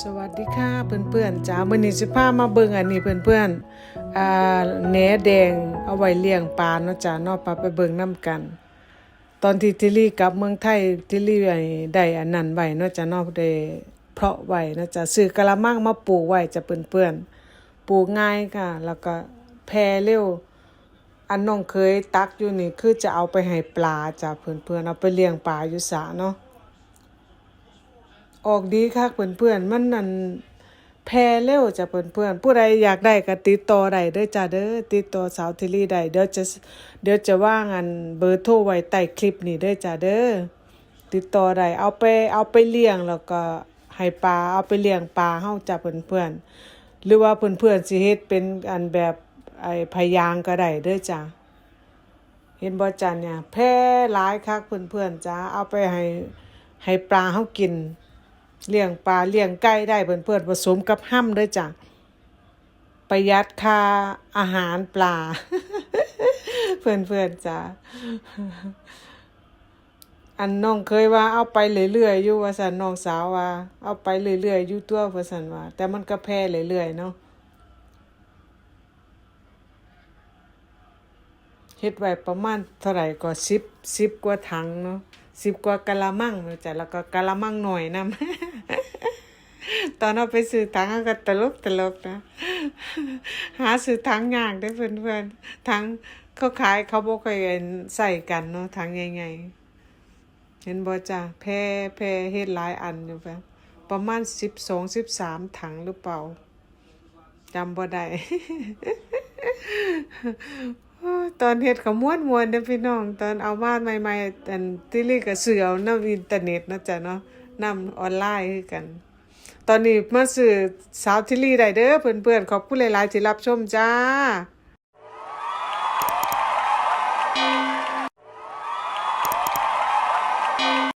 สวัสดีค่ะเพื่อนๆจ้ามื้อนี้สิพามาเบิ่งอันนี้เพื่อนๆอ่าแหนแดงเอาไว้เลี้ยงปลาเนาะจ้าเนาะปลาไปเบิ่งนํกัน ตอนที่ทิลี่กลับเมืองไทยทิลี่ไอ้ได้อันนั้นไว้เนาะจ้าเนาะได้เพาะไว้เนาะจ้าซื้อกะละมังมาปลูกไว้จ้ะเพื่อนๆปลูกง่ายค่ะ แล้วก็แพร่เร็วอันน้องเคยตักอยู่นี่คือจะเอาไปให้ปลาจ้ะเพื่อนๆเอาไปเลี้ยงปลาอยู่สะเนาะ ออกดีคักเพื่อนๆมันนั่นแพร่เร็วจ้ะเพื่อนๆผู้ใดอยากได้ก็ติดต่อได้เด้อจ้าเด้อติดต่อสาวทิลี่ได้เดี๋ยวจะเดี๋ยวจะว่างอันเบอร์โทรไว้ใต้คลิปนี้เด้อจ้าเด้อติดต่อได้เอาไปเอาไปเลี้ยงแล้วก็ให้ปลาเอาไปเลี้ยงปลาเฮาจ้ะเพื่อนๆหรือว่าเพื่อนๆสิเฮ็ดเป็นอันแบบไอ้พยางก็ได้เด้อจ้าเห็นบ่จันเนี่ยแพร่หลายคักเพื่อนๆจ้าเอาไปให้ให้ปลาเฮากิน เลี้ยงปลาเลี้ยงไก่ได้เพื่อนๆผสมกับห้ำด้วยจ้ะประหยัดค่าอาหารปลา เพื่อนๆจ้ะอันน้องเคยว่าเอาไปเรื่อยๆอยู่ว่าสันน้องสาวว่า เอาไปเรื่อยๆอยู่ตัวว่าสันว่า แต่มันก็แพร่เรื่อยๆเนาะเฮ็ดไว้ประมาณเท่าไหร่ก็สิบสิบกว่าถังเนาะสิบกว่ากะละมังเนาะจ้ะแล้วก็กะละมังหน่อยนำ ตอนเอาไปซื้อถังก็ตลกตลกนะ หาซื้อถังยากได้อนเพื่อนๆถังเขาขายเขาบ่ค่อยใส่กันเนาะถังใหญ่ๆเห็นบ่จ้ะแพร่แพร่เฮ็ดหลายอันอยู่แบบประมาณ12 13ถังหรือเปล่าจำบ่ได้ตอนเฮ็ดก็ม่วนเด้อพี่น้อง ตอนเอามาใหม่ๆอันที่ลีก็ซื้อเอานำอินเทอร์เน็ตเนาะจ้ะเนาะนำออนไลน์คือกัน ตอนนี้มาสื่อสาวทิลี่ได้เด้อเพื่อนๆขอบคุณหลายๆที่รับชมจ้า